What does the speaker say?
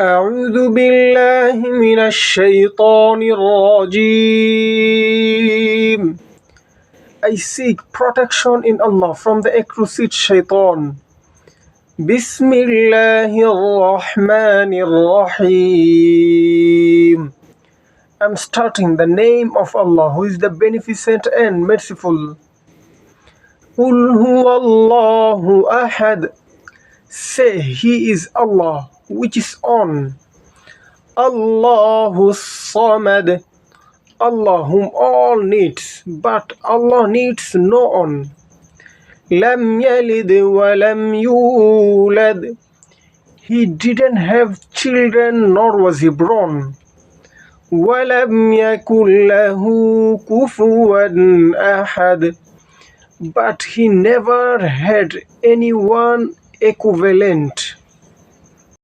أعوذ بالله من الشيطان الرجيم I seek protection in Allah from the accursed shaitan. بسم الله الرحمن الرحيم I'm starting the name of Allah who is the beneficent and merciful. قل هو الله أحد Say He is Allah which is on. Allahu Samad Allah whom all needs but Allah needs no one. لم يلد ولم يولد He didn't have children nor was he born. ولم يكن له كفوا أحد But he never had anyone equivalent.